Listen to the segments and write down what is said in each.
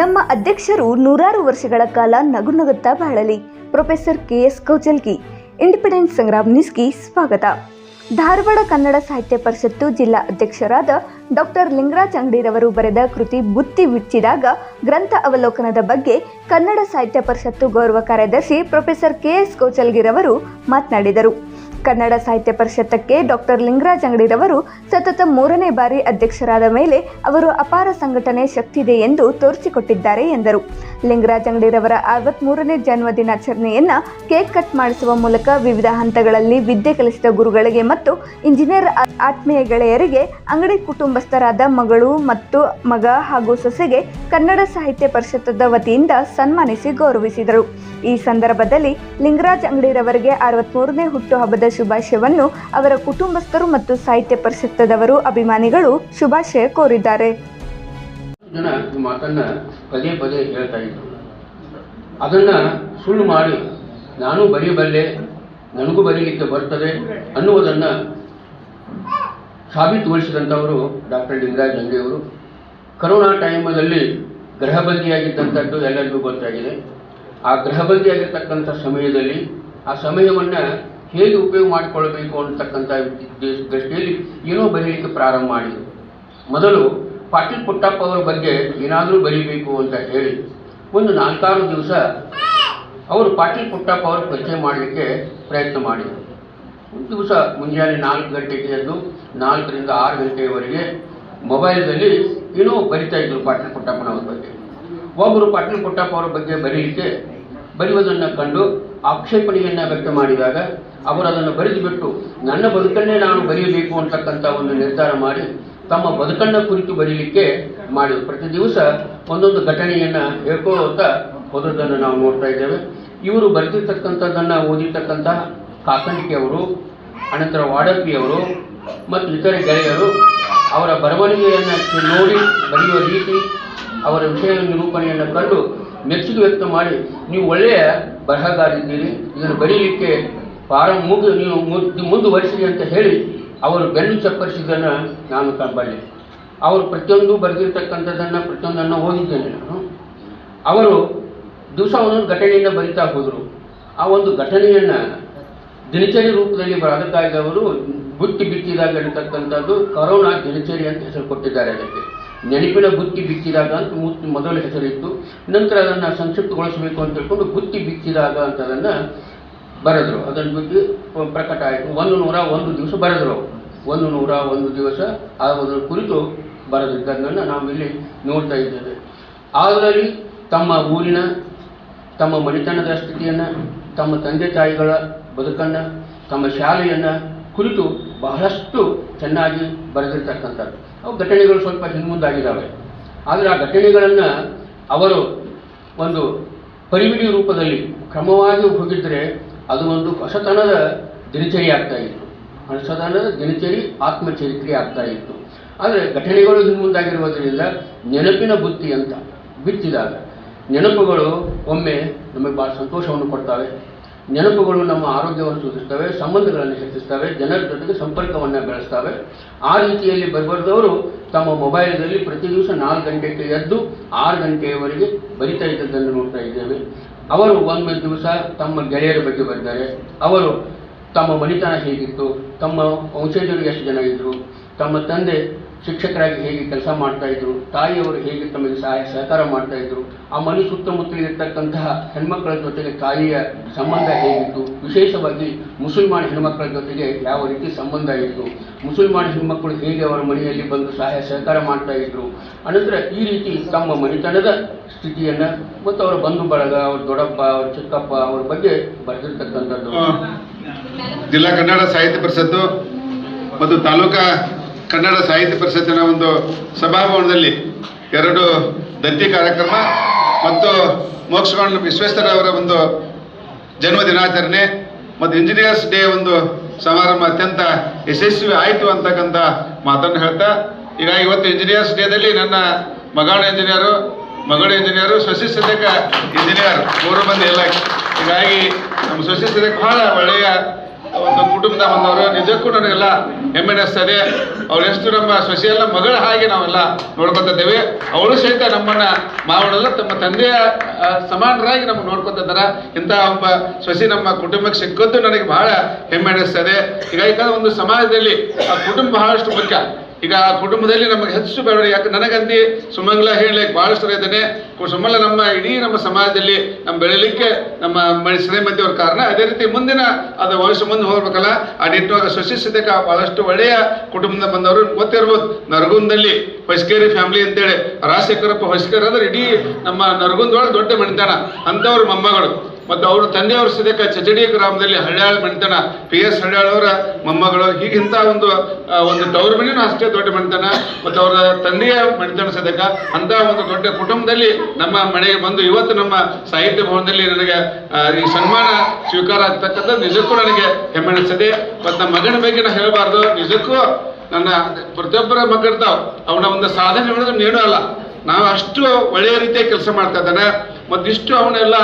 ನಮ್ಮ ಅಧ್ಯಕ್ಷರು ನೂರಾರು ವರ್ಷಗಳ ಕಾಲ ನಗು ನಗುತ್ತಾ ಬಾಳಲಿ. Professor K S Kauchalgi independence Sangram ನ್ಯೂಸ್ಗೆ ಸ್ವಾಗತ. ಧಾರವಾಡ ಕನ್ನಡ ಸಾಹಿತ್ಯ ಪರಿಷತ್ತು ಜಿಲ್ಲಾ ಅಧ್ಯಕ್ಷರಾದ ಡಾಕ್ಟರ್ ಲಿಂಗರಾಜ್ ಅಂಗಡಿರವರು ಬರೆದ ಕೃತಿ ಬುತ್ತಿ ಬಿಚ್ಚಿದಾಗ ಗ್ರಂಥ ಅವಲೋಕನದ ಬಗ್ಗೆ ಕನ್ನಡ ಸಾಹಿತ್ಯ ಪರಿಷತ್ತು ಗೌರವ ಕಾರ್ಯದರ್ಶಿ ಪ್ರೊಫೆಸರ್ ಕೆ ಎಸ್ ಕೌಚಲ್ಗಿರವರು ಮಾತನಾಡಿದರು. ಕನ್ನಡ ಸಾಹಿತ್ಯ ಪರಿಷತ್ತಕ್ಕೆ ಡಾಕ್ಟರ್ ಲಿಂಗರಾಜ್ ಅಂಗಡಿರವರು ಸತತ ಮೂರನೇ ಬಾರಿ ಅಧ್ಯಕ್ಷರಾದ ಮೇಲೆ ಅವರು ಅಪಾರ ಸಂಘಟನೆ ಶಕ್ತಿದೆ ಎಂದು ತೋರಿಸಿಕೊಟ್ಟಿದ್ದಾರೆ ಎಂದರು. ಲಿಂಗರಾಜ್ ಅಂಗಡಿರವರ ಅರವತ್ಮೂರನೇ ಜನ್ಮ ದಿನಾಚರಣೆಯನ್ನು ಕೇಕ್ ಕಟ್ ಮಾಡಿಸುವ ಮೂಲಕ ವಿವಿಧ ಹಂತಗಳಲ್ಲಿ ವಿದ್ಯೆ ಕಲಿಸಿದ ಗುರುಗಳಿಗೆ ಮತ್ತು ಇಂಜಿನಿಯರ್ ಆತ್ಮೀಯ ಗೆಳೆಯರಿಗೆ ಅಂಗಡಿ ಕುಟುಂಬಸ್ಥರಾದ ಮಗಳು ಮತ್ತು ಮಗ ಹಾಗೂ ಸೊಸೆಗೆ ಕನ್ನಡ ಸಾಹಿತ್ಯ ಪರಿಷತ್ತದ ವತಿಯಿಂದ ಸನ್ಮಾನಿಸಿ ಗೌರವಿಸಿದರು. ಈ ಸಂದರ್ಭದಲ್ಲಿ ಲಿಂಗರಾಜ್ ಅಂಗಡಿರವರಿಗೆ ಅರವತ್ಮೂರನೇ ಹುಟ್ಟುಹಬ್ಬದ ಶುಭಾಶಯವನ್ನು ಅವರ ಕುಟುಂಬಸ್ಥರು ಮತ್ತು ಸಾಹಿತ್ಯ ಪರಿಷತ್ತದವರು ಅಭಿಮಾನಿಗಳು ಶುಭಾಶಯ ಕೋರಿದ್ದಾರೆ. ಜನ ಈ ಮಾತನ್ನ ಪದೇ ಪದೇ ಹೇಳ್ತಾ ಇದ್ರು. ಅದನ್ನ ಸುಳ್ಳು ಮಾಡಿ ನಾನು ಬರೆಯಬಲ್ಲೆ, ನನಗೂ ಬರೀಲಿಕ್ಕೆ ಬರ್ತದೆ ಅನ್ನುವುದನ್ನ ಸಾಬೀತುಗೊಳಿಸಿದಂಥವರು ಡಾಕ್ಟರ್ ಲಿಂಗರಾಜ್ ಅಂಗಡಿಯವರು. ಕರೋನಾ ಟೈಮಲ್ಲಿ ಗೃಹಬಂದಿಯಾಗಿದ್ದಂಥದ್ದು ಎಲ್ಲರಿಗೂ ಗೊತ್ತಾಗಿದೆ. ಆ ಗೃಹಬಂದಿಯಾಗಿರ್ತಕ್ಕಂಥ ಸಮಯದಲ್ಲಿ ಆ ಸಮಯವನ್ನು ಹೇಗೆ ಉಪಯೋಗ ಮಾಡಿಕೊಳ್ಬೇಕು ಅಂತಕ್ಕಂಥ ದೃಷ್ಟಿಯಲ್ಲಿ ಏನೋ ಬರೀಲಿಕ್ಕೆ ಪ್ರಾರಂಭ ಮಾಡಿದರು. ಮೊದಲು ಪಾಟೀಲ್ ಪುಟ್ಟಪ್ಪ ಅವರ ಬಗ್ಗೆ ಏನಾದರೂ ಬರೀಬೇಕು ಅಂತ ಹೇಳಿ ಒಂದು ನಾಲ್ಕಾರು ದಿವಸ ಅವರು ಪಾಟೀಲ್ ಪುಟ್ಟಪ್ಪ ಅವರು ಪರಿಚಯ ಮಾಡಲಿಕ್ಕೆ ಪ್ರಯತ್ನ ಮಾಡಿದರು. ಒಂದು ದಿವಸ ಮುಂಜಾನೆ ನಾಲ್ಕು ಗಂಟೆಗೆ ಎದ್ದು ನಾಲ್ಕರಿಂದ ಆರು ಗಂಟೆಯವರೆಗೆ ಮೊಬೈಲ್ದಲ್ಲಿ ಏನೋ ಬರಿತಾ ಇದ್ರು ಪಾಟೀಲ್ ಪುಟ್ಟಪ್ಪನವ್ರ ಬಗ್ಗೆ. ಒಬ್ಬರು ಪಟ್ಟಣ ಪುಟ್ಟಪ್ಪ ಅವರ ಬಗ್ಗೆ ಬರೀಲಿಕ್ಕೆ ಬರೆಯುವುದನ್ನು ಕಂಡು ಆಕ್ಷೇಪಣೆಯನ್ನು ವ್ಯಕ್ತ ಮಾಡಿದಾಗ ಅವರು ಅದನ್ನು ಬರೆದು ಬಿಟ್ಟು ನನ್ನ ಬದುಕನ್ನೇ ನಾನು ಬರೆಯಬೇಕು ಅಂತಕ್ಕಂಥ ಒಂದು ನಿರ್ಧಾರ ಮಾಡಿ ತಮ್ಮ ಬದುಕನ್ನ ಕುರಿತು ಬರೀಲಿಕ್ಕೆ ಮಾಡಿದರು. ಪ್ರತಿ ದಿವಸ ಒಂದೊಂದು ಘಟನೆಯನ್ನು ಹೇಳ್ಕೊಳ್ಳುತ್ತಾ ಹೋದದ್ದನ್ನು ನಾವು ನೋಡ್ತಾ ಇದ್ದೇವೆ. ಇವರು ಬರೆದಿರ್ತಕ್ಕಂಥದ್ದನ್ನು ಓದಿರ್ತಕ್ಕಂತಹ ಕಾಕಂಡಿಕೆಯವರು ಅನಂತರ ವಾಡಪ್ಪಿಯವರು ಮತ್ತು ಇತರ ಗೆಳೆಯರು ಅವರ ಬರವಣಿಗೆಯನ್ನು ನೋಡಿ, ಬರೆಯುವ ರೀತಿ ಅವರ ವಿಷಯ ನಿರೂಪಣೆಯನ್ನು ಕಂಡು ಮೆಚ್ಚುಗೆ ವ್ಯಕ್ತ ಮಾಡಿ, ನೀವು ಒಳ್ಳೆಯ ಬರಹಗಾರಿದ್ದೀರಿ ಇದನ್ನು ಬರೀಲಿಕ್ಕೆ ಪ್ರಾರಂಭ ಮುಗಿ, ನೀವು ಮುಂದು ಮುಂದುವರಿಸಿರಿ ಅಂತ ಹೇಳಿ ಅವರು ಬೆನ್ನು ಚಪ್ಪರಿಸಿದ್ದನ್ನು ನಾನು ಕಂಬಳ್ಳಿ ಅವರು ಪ್ರತಿಯೊಂದು ಬರೆದಿರ್ತಕ್ಕಂಥದ್ದನ್ನು, ಪ್ರತಿಯೊಂದನ್ನು ಓದಿದ್ದೇನೆ ನಾನು. ಅವರು ದಿವಸ ಒಂದೊಂದು ಘಟನೆಯನ್ನು ಬರಿತಾ ಹೋದರು. ಆ ಒಂದು ಘಟನೆಯನ್ನು ದಿನಚರಿ ರೂಪದಲ್ಲಿ ಅದಕ್ಕಾಗಿ ಅವರು ಬುತ್ತಿ ಬಿತ್ತಿದಾಗ ಇರತಕ್ಕಂಥದ್ದು ಕರೋನಾ ದಿನಚರಿ ಅಂತ ಹೆಸರು ಕೊಟ್ಟಿದ್ದಾರೆ ಅದಕ್ಕೆ. ನೆನಪಿನ ಬುತ್ತಿ ಬಿಚ್ಚಿದಾಗ ಅಂತ ಮೊದಲ ಹೆಸರಿತ್ತು. ನಂತರ ಅದನ್ನು ಸಂಕ್ಷಿಪ್ತಗೊಳಿಸಬೇಕು ಅಂತ ಹೇಳ್ಕೊಂಡು ಬುತ್ತಿ ಬಿಚ್ಚಿದಾಗ ಅಂತ ಅದನ್ನು ಬರೆದರು. ಅದನ್ನು ಬಿಟ್ಟು ಪ್ರಕಟ ಆಯಿತು. ಒಂದು ನೂರ ಒಂದು ದಿವಸ ಬರೆದರು. ಒಂದು ನೂರ ಒಂದು ದಿವಸ ಅದರ ಕುರಿತು ಬರೆದಿದ್ದನ್ನು ನಾವಿಲ್ಲಿ ನೋಡ್ತಾ ಇದ್ದೇವೆ. ಅದರಲ್ಲಿ ತಮ್ಮ ಊರಿನ, ತಮ್ಮ ಮನೆತನದ ಸ್ಥಿತಿಯನ್ನು, ತಮ್ಮ ತಂದೆ ತಾಯಿಗಳ ಬದುಕನ್ನು, ತಮ್ಮ ಶಾಲೆಯನ್ನು ಕುರಿತು ಬಹಳಷ್ಟು ಚೆನ್ನಾಗಿ ಬರೆದಿರ್ತಕ್ಕಂಥದ್ದು. ಅವು ಘಟನೆಗಳು ಸ್ವಲ್ಪ ಹಿಂದುಮುಂದಾಗಿದ್ದಾವೆ ಆದರೆ ಆ ಘಟನೆಗಳನ್ನು ಅವರು ಒಂದು ಪರಿಮಿಡಿ ರೂಪದಲ್ಲಿ ಕ್ರಮವಾಗಿ ಹೋಗಿದ್ದರೆ ಅದು ಒಂದು ಹೊಸತನದ ದಿನಚರಿ ಆಗ್ತಾ ಇತ್ತು. ಹೊಸತನದ ದಿನಚರಿ ಆತ್ಮಚರಿತ್ರೆ ಆಗ್ತಾ ಇತ್ತು. ಆದರೆ ಘಟನೆಗಳು ಹಿಂದುಮುಂದಾಗಿರುವುದರಿಂದ ನೆನಪಿನ ಬುತ್ತಿ ಅಂತ ಬಿತ್ತಿದಾಗ ನೆನಪುಗಳು ಒಮ್ಮೆ ನಮಗೆ ಭಾಳ ಸಂತೋಷವನ್ನು ಕೊಡ್ತವೆ. ನೆನಪುಗಳು ನಮ್ಮ ಆರೋಗ್ಯವನ್ನು ಸೂಚಿಸ್ತವೆ ಸಂಬಂಧಗಳನ್ನು ಹೆಚ್ಚಿಸ್ತವೆ ಜನರ ಜೊತೆಗೆ ಸಂಪರ್ಕವನ್ನು ಬೆಳೆಸ್ತವೆ ಆ ರೀತಿಯಲ್ಲಿ ಬರಬಾರ್ದವರು ತಮ್ಮ ಮೊಬೈಲ್ನಲ್ಲಿ ಪ್ರತಿ ದಿವಸ ನಾಲ್ಕು ಗಂಟೆಗೆ ಎದ್ದು ಆರು ಗಂಟೆಯವರೆಗೆ ಬರಿತಾ ಇದ್ದದ್ದನ್ನು ನೋಡ್ತಾ ಇದ್ದೇವೆ. ಅವರು ಒಂದು ದಿವಸ ತಮ್ಮ ಗೆಳೆಯರ ಬಗ್ಗೆ ಬರ್ತಾರೆ ಅವರು ತಮ್ಮ ಮನೆತನ ಹೇಗಿತ್ತು, ತಮ್ಮ ವಂಶಜರು ಎಷ್ಟು ಜನ ಇದ್ದರು ತಮ್ಮ ತಂದೆ ಶಿಕ್ಷಕರಾಗಿ ಹೇಗೆ ಕೆಲಸ ಮಾಡ್ತಾ ಇದ್ರು, ತಾಯಿಯವರು ಹೇಗೆ ತಮಗೆ ಸಹಾಯ, ಸಹಕಾರ ಮಾಡ್ತಾ ಇದ್ರು, ಆ ಮನೆ ಸುತ್ತಮುತ್ತಲಿರ್ತಕ್ಕಂತಹ ಹೆಣ್ಮಕ್ಕಳ ಜೊತೆಗೆ ತಾಯಿಯ ಸಂಬಂಧ ಹೇಗಿತ್ತು, ವಿಶೇಷವಾಗಿ ಮುಸಲ್ಮಾನ್ ಹೆಣ್ಮಕ್ಕಳ ಜೊತೆಗೆ ಯಾವ ರೀತಿ ಸಂಬಂಧ ಇತ್ತು, ಮುಸಲ್ಮಾನ್ ಹೆಣ್ಮಕ್ಕಳು ಹೇಗೆ ಅವರ ಮನೆಯಲ್ಲಿ ಬಂದು ಸಹಾಯ, ಸಹಕಾರ ಮಾಡ್ತಾ ಇದ್ರು, ಅನಂತರ ಈ ರೀತಿ ತಮ್ಮ ಮನೆತನದ ಸ್ಥಿತಿಯನ್ನು ಮತ್ತು ಅವರ ಬಂಧು ಬಳಗ ಅವ್ರ ದೊಡ್ಡಪ್ಪ, ಅವ್ರ ಚಿಕ್ಕಪ್ಪ, ಅವ್ರ ಬಗ್ಗೆ ಬರೆದಿರ್ತಕ್ಕಂಥದ್ದು. ಜಿಲ್ಲಾ ಕನ್ನಡ ಸಾಹಿತ್ಯ ಪರಿಷತ್ತು ಮತ್ತು ತಾಲೂಕಾ ಕನ್ನಡ ಸಾಹಿತ್ಯ ಪರಿಷತ್ತಿನ ಒಂದು ಸಭಾಭವನದಲ್ಲಿ ಎರಡು ದತ್ತಿ ಕಾರ್ಯಕ್ರಮ ಮತ್ತು ಮೋಕ್ಷಗೊಂಡ ವಿಶ್ವೇಶ್ವರ ಅವರ ಒಂದು ಜನ್ಮ ದಿನಾಚರಣೆ ಮತ್ತು ಇಂಜಿನಿಯರ್ಸ್ ಡೇ ಒಂದು ಸಮಾರಂಭ ಅತ್ಯಂತ ಯಶಸ್ವಿ ಆಯಿತು ಅಂತಕ್ಕಂಥ ಮಾತನ್ನು ಹೇಳ್ತಾ ಈಗ ಇವತ್ತು ಇಂಜಿನಿಯರ್ಸ್ ಡೇದಲ್ಲಿ ನನ್ನ ಮಗಾಣ ಇಂಜಿನಿಯರು, ಮಗಳ ಇಂಜಿನಿಯರು ಶಶಿ ಇಂಜಿನಿಯರ್ ಮೂರು ಮಂದಿ ಎಲ್ಲ. ಹೀಗಾಗಿ ನಮ್ಮ ಶಶಿ ಸದ್ಯಕ್ಕೆ ಬಹಳ ಒಳ್ಳೆಯ ಒಂದು ಕುಟುಂಬದ ಬಂದವರು, ನಿಜಕ್ಕೂ ನನಗೆಲ್ಲ ಹೆಮ್ಮೆ ಅನಿಸ್ತದೆ ಎಷ್ಟು ನಮ್ಮ ಸೊಸೆಯಲ್ಲ ಮಗಳ ಹಾಗೆ ನಾವೆಲ್ಲ ನೋಡ್ಕೊತಿದ್ದೇವೆ. ಅವಳು ಸಹಿತ ನಮ್ಮನ್ನ ಮಾವಳೆಲ್ಲ ತಮ್ಮ ತಂದೆಯ ಸಮಾನರಾಗಿ ನಮ್ಗೆ ನೋಡ್ಕೊತಿದ್ದಾರೆ. ಇಂಥ ಒಬ್ಬ ಸೊಸೆ ನಮ್ಮ ಕುಟುಂಬಕ್ಕೆ ಸಿಕ್ಕದ್ದು ನನಗೆ ಬಹಳ ಹೆಮ್ಮೆ ಅನಿಸ್ತದೆ ಹೀಗಾಗಿ ಒಂದು ಸಮಾಜದಲ್ಲಿ ಆ ಕುಟುಂಬ ಬಹಳಷ್ಟು ಮುಖ್ಯ. ಈಗ ಆ ಕುಟುಂಬದಲ್ಲಿ ನಮಗೆ ಹೆಚ್ಚು ಬೇಡ ಯಾಕೆ ನನಗಂತಿ ಸುಮಂಗಲ ಹೇಳಲಿಕ್ಕೆ ಬಹಳಷ್ಟು ಇದ್ದೇನೆ. ಸುಮಂಗ್ಲ ನಮ್ಮ ಇಡೀ ನಮ್ಮ ಸಮಾಜದಲ್ಲಿ ನಮ್ಮ ಬೆಳಿಲಿಕ್ಕೆ ನಮ್ಮ ಶ್ರೀಮತಿ ಶ್ರೀಮತಿಯವ್ರ ಕಾರಣ. ಅದೇ ರೀತಿ ಮುಂದಿನ, ಅದು ವಯಸ್ಸು ಮುಂದೆ ಹೋಗ್ಬೇಕಲ್ಲ, ಆ ನಿಟ್ಟಿನೊಳಗೆ ಸೊಸಿಸಿದ್ದಕ್ಕ ಬಹಳಷ್ಟು ಒಳ್ಳೆಯ ಕುಟುಂಬದಿಂದ ಬಂದವರು. ಗೊತ್ತಿರ್ಬೋದು, ನರಗುಂದಲ್ಲಿ ಹೊಸ್ಕೇರಿ ಫ್ಯಾಮಿಲಿ ಅಂತೇಳಿ, ರಾಜಶೇಖರಪ್ಪ ಹೊಸ್ಕೇರಿ ಅಂದ್ರೆ ಇಡೀ ನಮ್ಮ ನರಗುಂದೊಳಗೆ ದೊಡ್ಡ ಮಣಿತಾಣ ಅಂಥವ್ರ ಮೊಮ್ಮಗಳು. ಮತ್ತು ಅವರು ತಂದೆಯವರು ಸದ್ಯಕ್ಕೆ ಚಚಡಿ ಗ್ರಾಮದಲ್ಲಿ ಹಳ್ಯಾಳ ಮಣಿತನ ಪಿ ಎಸ್ ಹಳ್ಯಾಳ್ ಅವರ ಮೊಮ್ಮಗಳು ಹೀಗಿಂತ ಒಂದು ಒಂದು ತವರು ಮನೆಯೂ ಅಷ್ಟೇ ದೊಡ್ಡ ಮಣಿತನ ಮತ್ತು ಅವರ ತಂದೆಯ ಮಣಿತನ ಸದ್ಯಕ್ಕೆ ಅಂತ ಒಂದು ದೊಡ್ಡ ಕುಟುಂಬದಲ್ಲಿ ನಮ್ಮ ಮನೆಗೆ ಬಂದು ಇವತ್ತು ನಮ್ಮ ಸಾಹಿತ್ಯ ಭವನದಲ್ಲಿ ನನಗೆ ಈ ಸನ್ಮಾನ ಸ್ವೀಕಾರ ಆಗ್ತಕ್ಕಂಥದ್ದು ನಿಜಕ್ಕೂ ನನಗೆ ಹೆಮ್ಮೆ ಅನಿಸ್ತದೆ. ಮತ್ತು ನಮ್ಮ ಮಗನ ಬಗ್ಗೆ ನಾನು ಹೇಳಬಾರ್ದು. ನಿಜಕ್ಕೂ ನನ್ನ ಪ್ರತಿಯೊಬ್ಬರ ಮಕ್ಕಳಿರ್ತಾವ ಅವನ ಒಂದು ಸಾಧನೆ ಹೇಳಿದ್ರೆ ಏನೂ ಅಲ್ಲ. ನಾವು ಅಷ್ಟು ಒಳ್ಳೆಯ ರೀತಿಯ ಕೆಲಸ ಮಾಡ್ತಾ ಇದ್ದಾನೆ. ಮತ್ತು ಅವನ್ನೆಲ್ಲ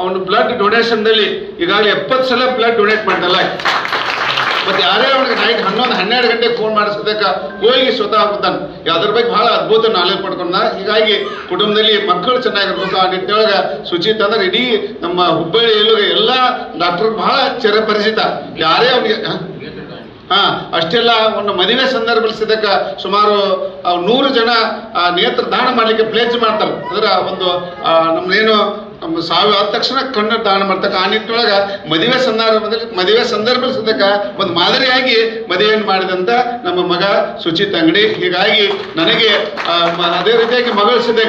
ಅವನು ಬ್ಲಡ್ ಡೊನೇಷನ್ದಲ್ಲಿ ಈಗಾಗಲೇ ಎಪ್ಪತ್ತು ಸಲ ಬ್ಲಡ್ ಡೊನೇಟ್ ಮಾಡ್ತಲ್ಲ ಮತ್ತೆ ಯಾರೇ ಅವನಿಗೆ ನೈಟ್ ಹನ್ನೊಂದು, ಹನ್ನೆರಡು ಗಂಟೆಗೆ ಫೋನ್ ಮಾಡಿಸ್ಬೇಕ? ಹೋಗಿ ಸ್ವತಃ ಹೋಗ್ತಾನೆ ಅದ್ರ ಬಗ್ಗೆ ಬಹಳ ಅದ್ಭುತ ನಾಲೆಜ್ ಪಡ್ಕೊಂಡ ಹೀಗಾಗಿ ಕುಟುಂಬದಲ್ಲಿ ಮಕ್ಕಳು ಚೆನ್ನಾಗಿರ್ಬೇಕು. ಆ ನಿಟ್ಟಿನೊಳಗೆ ಸುಚಿತ್ ಅಂದ್ರೆ ಇಡೀ ನಮ್ಮ ಹುಬ್ಬಳ್ಳಿಯಲ್ಲೂ ಎಲ್ಲ ಡಾಕ್ಟರ್ ಬಹಳ ಚಿರಪರಿಚಿತ. ಯಾರೇ ಅವನಿಗೆ ಹಾ ಅಷ್ಟೆಲ್ಲ ಒಂದು ಮದುವೆ ಸಂದರ್ಭದಲ್ಲಿ ಸುಮಾರು ಆ, ನೂರು ಜನ ನೇತ್ರ ದಾನ ಮಾಡಲಿಕ್ಕೆ ಪ್ಲೇಜ್ ಮಾಡ್ತಾರೆ. ಅಂದ್ರೆ ಒಂದು ಆ, ನಮ್ದೇನು ನಮ್ಮ ಸಾವು ಆದ ತಕ್ಷಣ ಕಣ್ಣು ದಾನ ಮಾಡ್ತಕ್ಕ. ಆ ನಿಟ್ಟಿನೊಳಗೆ ಮದುವೆ ಸಂದರ್ಭದಲ್ಲಿ ಮದುವೆ ಸಂದರ್ಭದಲ್ಲಿ ಸಿದ್ದಕ್ಕ ಒಂದು ಮಾದರಿಯಾಗಿ ಮದುವೆಯನ್ನು ಮಾಡಿದಂಥ ನಮ್ಮ ಮಗ ಸುಚಿತ್ ಅಂಗಡಿ. ಹೀಗಾಗಿ ನನಗೆ ಅದೇ ರೀತಿಯಾಗಿ ಮಗಳು ಸದ್ಯ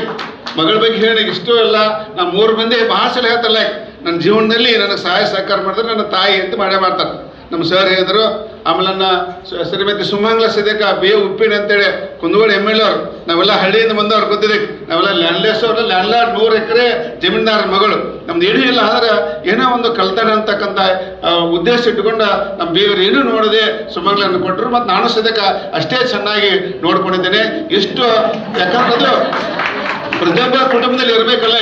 ಮಗಳ ಬಗ್ಗೆ ಹೇಳಿ ಇಷ್ಟು ಎಲ್ಲ ನಾವು ಮೂರು ಮಂದಿ ಭಾಳ ಸಲ ಹೇಳ್ತಾರಲ್ಲ ನನ್ನ ಜೀವನದಲ್ಲಿ ನನಗೆ ಸಹಾಯ ಸಹಕಾರ ಮಾಡಿದ್ರೆ ನನ್ನ ತಾಯಿ ಅಂತ ಮಾಡೇ ಮಾಡ್ತಾರೆ. ನಮ್ಮ ಸರ್ ಹೇಳಿದ್ರು ಆಮೇಲೆ ನನ್ನ ಶ್ರೀಮತಿ ಸುಮಂಗ್ಲ ಸದ್ಯಕ್ಕ ಬೇ ಉಪ್ಪಿನ ಅಂತೇಳಿ ಕುಂದಗೋಳ ಎಂ ಎಲ್ ಅವ್ರು ನಾವೆಲ್ಲ ಹಳ್ಳಿಯಿಂದ ಬಂದವ್ರು ಗೊತ್ತಿದೆ ನಾವೆಲ್ಲ ಲ್ಯಾಂಡ್ಲೆಸ್ ಅವ್ರ ಲ್ಯಾಂಡ್ಲಾರ್ಡ್ ನೂರು ಎಕರೆ ಜಮೀನ್ದಾರ ಮಗಳು. ನಮ್ದು ಏನೂ ಇಲ್ಲ, ಆದ್ರೆ ಏನೋ ಒಂದು ಕಳ್ತನ ಅಂತಕ್ಕಂಥ ಉದ್ದೇಶ ಇಟ್ಕೊಂಡು ನಮ್ಮ ಬೇವರು ಏನೂ ನೋಡದೆ ಸುಮಂಗ್ಲನ್ನು ಕೊಟ್ಟರು. ಮತ್ತು ನಾನು ಸಿದ್ದಕ ಅಷ್ಟೇ ಚೆನ್ನಾಗಿ ನೋಡ್ಕೊಂಡಿದ್ದೇನೆ. ಇಷ್ಟು ಯಾಕಂದ್ರೆ ಪ್ರತಿಯೊಬ್ಬ ಕುಟುಂಬದಲ್ಲಿ ಇರಬೇಕಲ್ಲ,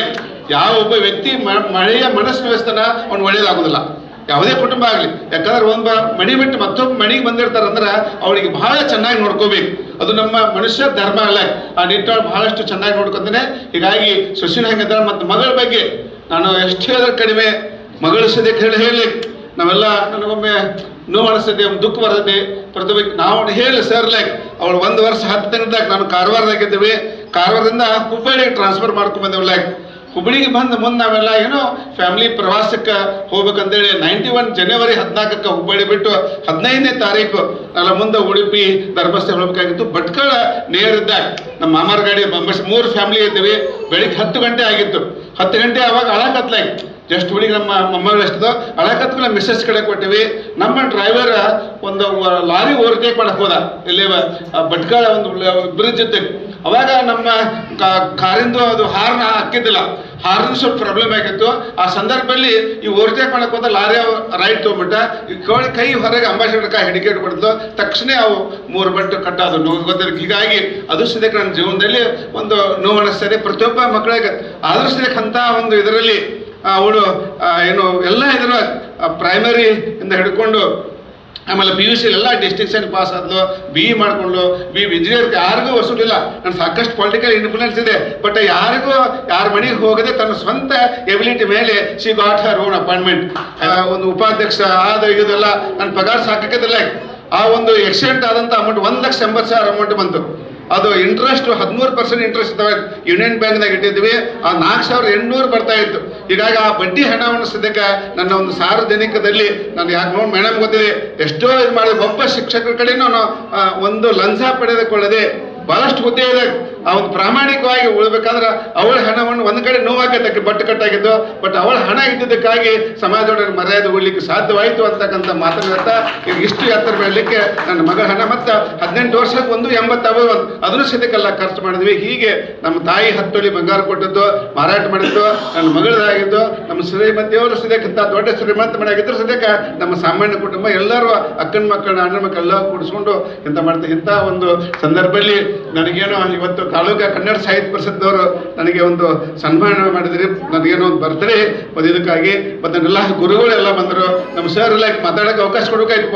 ಯಾವ ಒಬ್ಬ ವ್ಯಕ್ತಿ ಮಳೆಯ ಮನಸ್ಸು ವ್ಯವಸ್ಥೆನ ಅವ್ನು ಒಳ್ಳೇದಾಗೋದಿಲ್ಲ. ಯಾವುದೇ ಕುಟುಂಬ ಆಗಲಿ. ಯಾಕಂದ್ರೆ ಒಂದು ಮಣಿ ಬಿಟ್ಟು ಮತ್ತೊಬ್ಬ ಮಣಿಗೆ ಬಂದಿರ್ತಾರೆ ಅಂದ್ರೆ ಅವಳಿಗೆ ಬಹಳ ಚೆನ್ನಾಗಿ ನೋಡ್ಕೋಬೇಕು. ಅದು ನಮ್ಮ ಮನುಷ್ಯ ಧರ್ಮ ಅಲ್ಲ. ಆ ನಿಟ್ಟೊಳಗೆ ಬಹಳಷ್ಟು ಚೆನ್ನಾಗಿ ನೋಡ್ಕೊತಾನೆ. ಹೀಗಾಗಿ ಸುಶೀಲ್ ಹೆಂಗಿದ್ದಾಳೆ ಮತ್ತು ಮಗಳ ಬಗ್ಗೆ ನಾನು ಎಷ್ಟು ಹೇಳಿದ್ರೆ ಕಡಿಮೆ. ಮಗಳು ಸದ್ಯ ಹೇಳಿ ಹೇಳಿ. ನಾವೆಲ್ಲ ನನಗೊಮ್ಮೆ ನೋವು ಅನಿಸ್ತದೆ, ಒಂದು ದುಃಖ ಬರ್ತದೆ. ಪ್ರತಿಭೆ ನಾವು ಹೇಳಿ ಸರ್ ಲೈಕ್ ಅವಳು ಒಂದು ವರ್ಷ ಹತ್ತು ದಿನದಾಗ ನಾನು ಕಾರವಾರದಾಗಿದ್ದೀವಿ ಕಾರವಾರದಿಂದ ಹುಬ್ಬಳ್ಳಿಗೆ ಟ್ರಾನ್ಸ್ಫರ್ ಮಾಡ್ಕೊಂಡ್ ಬಂದೇವು ಲೈಕ್. ಹುಬ್ಬಳ್ಳಿಗೆ ಬಂದ ಮುಂದೆ ನಾವೆಲ್ಲ ಏನೋ ಫ್ಯಾಮಿಲಿ ಪ್ರವಾಸಕ್ಕೆ ಹೋಗ್ಬೇಕಂತೇಳಿ ನೈಂಟಿ ಒನ್ ಜನವರಿ ಹದಿನಾಲ್ಕಕ್ಕೆ ಹುಬ್ಬಳ್ಳಿ ಬಿಟ್ಟು ಹದಿನೈದನೇ ತಾರೀಕು ಅಲ್ಲ ಮುಂದೆ ಉಡುಪಿ, ಧರ್ಮಸ್ಥಳ ಹೋಗ್ಬೇಕಾಗಿತ್ತು. ಭಟ್ಕಳ ನೇರಿದ್ದ ನಮ್ಮ ಮಾಮಾರ ಗಾಡಿ ಮೂರು ಫ್ಯಾಮಿಲಿ ಇದ್ದೀವಿ. ಬೆಳಿಗ್ಗೆ ಹತ್ತು ಗಂಟೆ ಆಗಿತ್ತು. ಹತ್ತು ಗಂಟೆ ಅವಾಗ ಅಳಕತ್ಲಾಗಿತ್ತು ಜಸ್ಟ್ ಹುಡುಗಿ ನಮ್ಮ ಮೊಮ್ಮಗಳು ಎಷ್ಟದೋ ಅಳಕತ್ಗಳ ಮಿಸ್ಸಸ್ ಕಡೆ ಕೊಟ್ಟಿವಿ. ನಮ್ಮ ಡ್ರೈವರ್ ಒಂದು ಲಾರಿ ಓವರ್ಟೇಕ್ ಮಾಡಕ್ ಹೋದ. ಇಲ್ಲಿ ಭಟ್ಕಳ ಒಂದು ಬ್ರಿಡ್ಜ್ ಇತ್ತು ಅವಾಗ ನಮ್ಮ ಕಾರಿಂದು ಅದು ಹಾರ್ನ್ ಹಾಕಿದ್ದಿಲ್ಲ. ಹಾರ್ನ್ ಸ್ವಲ್ಪ ಪ್ರಾಬ್ಲಮ್ ಆಗಿತ್ತು. ಆ ಸಂದರ್ಭದಲ್ಲಿ ಈ ಓವರ್ಟೇಕ್ ಮಾಡಕ್ಕೆ ಹೋದ ಲಾರಿ ರೈಟ್ ತೊಗೊಂಡ್ಬಿಟ್ಟ. ಈ ಕೋಳಿ ಕೈ ಹೊರಗೆ ಅಂಬಾಸಿಡರ್ ಕೈ ಹಿಡಿಕೆ ಇಟ್ಬಿಡ್ತು ತಕ್ಷಣ ಅವು ಮೂರು ಬಟ್ಟು ಕಟ್ಟಾದು ನೋವು ಗೊತ್ತಿರೋ ಹೀಗಾಗಿ ಅದು ಸದ್ಯಕ್ಕೆ ನನ್ನ ಜೀವನದಲ್ಲಿ ಒಂದು ನೋವು ಅನಿಸ್ತದೆ ಪ್ರತಿಯೊಬ್ಬ ಮಕ್ಕಳಿಗೆ ಆದ್ರೂ ಒಂದು ಇದರಲ್ಲಿ ಅವಳು ಏನು, ಎಲ್ಲ ಇದರ ಪ್ರೈಮರಿ ಇಂದ ಹಿಡ್ಕೊಂಡು ಆಮೇಲೆ ಪಿ ಯು ಸಿ ಎಲ್ಲ ಡಿಸ್ಟಿಂಕ್ಷನ್ ಪಾಸ್ ಆದ್ಲು ಬಿ ಇ ಮಾಡಿಕೊಂಡು ಬಿ ಇಂಜಿನಿಯರ್ ಯಾರಿಗೂ ವಸೂಲಿಲ್ಲ ನಾನು ಸಾಕಷ್ಟು ಪೊಲಿಟಿಕಲ್ ಇನ್ಫ್ಲುಯೆನ್ಸ್ ಇದೆ. ಬಟ್ ಯಾರಿಗೂ, ಯಾರ ಮನೆಗೆ ಹೋಗದೆ ತನ್ನ ಸ್ವಂತ ಎಬಿಲಿಟಿ ಮೇಲೆ she got her own appointment ಒಂದು ಉಪಾಧ್ಯಕ್ಷ ಆದ ಇದೆಲ್ಲ ನನ್ನ ಪಗಾರ ಸಾಕಕ್ಕಿಲ್ಲ ಆ ಒಂದು ಎಕ್ಸಿಡೆಂಟ್ ಆದಂಥ ಅಮೌಂಟ್ ಒಂದು ಲಕ್ಷ ಎಂಬತ್ತು ಸಾವಿರ ಅಮೌಂಟ್ ಬಂತು. ಅದು ಇಂಟ್ರೆಸ್ಟ್ ಹದಿಮೂರು ಪರ್ಸೆಂಟ್ ಇಂಟ್ರೆಸ್ಟ್ ಯೂನಿಯನ್ ಬ್ಯಾಂಕ್ನಾಗ ಇಟ್ಟಿದ್ವಿ. ಆ ನಾಲ್ಕು ಸಾವಿರದ ಎಂಟುನೂರು ಬರ್ತಾ ಇತ್ತು. ಹೀಗಾಗಿ ಆ ಬಡ್ಡಿ ಹಣವನ್ನು ಸದ್ಯಕ್ಕೆ ನನ್ನ ಒಂದು ಸಾರ್ವಜನಿಕದಲ್ಲಿ ನಾನು ಯಾಕೆ ನೋಡಿ ಮೇಡಮ್ ಗೊತ್ತಿದೆ. ಎಷ್ಟೋ ಇದು ಮಾಡಿ ಒಬ್ಬ ಶಿಕ್ಷಕರ ನಾನು ಒಂದು ಲಂಚ ಪಡೆದುಕೊಳ್ಳದೆ ಬಹಳಷ್ಟು ಹುದ್ದೆ ಒಂದು ಪ್ರಾಮಾಣಿಕವಾಗಿ ಉಳ್ಬೇಕಾದ್ರೆ ಅವಳ ಹಣವನ್ನು ಒಂದು ಕಡೆ ನೋವಾಗತ್ತೆ ಬಟ್ಟು ಕಟ್ಟಾಗಿದ್ದು ಬಟ್ ಅವಳ ಹಣ ಇದ್ದಿದ್ದಕ್ಕಾಗಿ ಸಮಾಜದೊಡನೆ ಮರ್ಯಾದೆ ಉಳ್ಳಿಕ್ಕೆ ಸಾಧ್ಯವಾಯಿತು ಅಂತಕ್ಕಂಥ ಮಾತನ್ನ ಈಗ ಇಷ್ಟು ಎತ್ತರ ಮಾಡಲಿಕ್ಕೆ ನನ್ನ ಮಗಳ ಹಣ ಮತ್ತು ಹದಿನೆಂಟು ವರ್ಷಕ್ಕೆ ಒಂದು ಎಂಬತ್ತವ ಅದನ್ನು ಸದ್ಯಕ್ಕೆಲ್ಲ ಖರ್ಚು ಮಾಡಿದ್ವಿ. ಹೀಗೆ ನಮ್ಮ ತಾಯಿ ಹತ್ತೊಲಿ ಬಂಗಾರ ಕೊಟ್ಟದ್ದು, ಮಾರಾಟ ಮಾಡಿದ್ದು, ನನ್ನ ಮಗಳದಾಗಿದ್ದು, ನಮ್ಮ ಶ್ರೀಮತಿಯವರು ಸಿದ್ಧಕ್ಕಿಂತ ದೊಡ್ಡ ಶ್ರೀಮಂತ ಮನೆಯಾಗಿದ್ರು ಸದ್ಯಕ್ಕೆ ನಮ್ಮ ಸಾಮಾನ್ಯ ಕುಟುಂಬ ಎಲ್ಲರೂ ಅಕ್ಕನ ಮಕ್ಕಳ ಅಣ್ಣನ ಮಕ್ಕಳೆಲ್ಲ ಕೂಡಿಸ್ಕೊಂಡು ಇಂಥ ಮಾಡ್ತಾ ಇಂಥ ಒಂದು ಸಂದರ್ಭದಲ್ಲಿ ನನಗೇನೋ ಇವತ್ತು ತಾಲೂಕಾ ಕನ್ನಡ ಸಾಹಿತ್ಯ ಪರಿಷತ್ತವರು ನನಗೆ ಒಂದು ಸನ್ಮಾನ ಮಾಡಿದ್ರಿ, ನನಗೇನೋ ಒಂದು ಬರ್ತ್ಡೇ ಬಂದಿದ್ದಕ್ಕಾಗಿ ಇದಕ್ಕಾಗಿ ಎಲ್ಲ ಗುರುಗಳೆಲ್ಲ ಬಂದರು. ನಮ್ಮ ಸರ್ ಎಲ್ಲ ಮಾತಾಡೋಕೆ ಅವಕಾಶ ಕೊಡೋಕಾಯ್ತು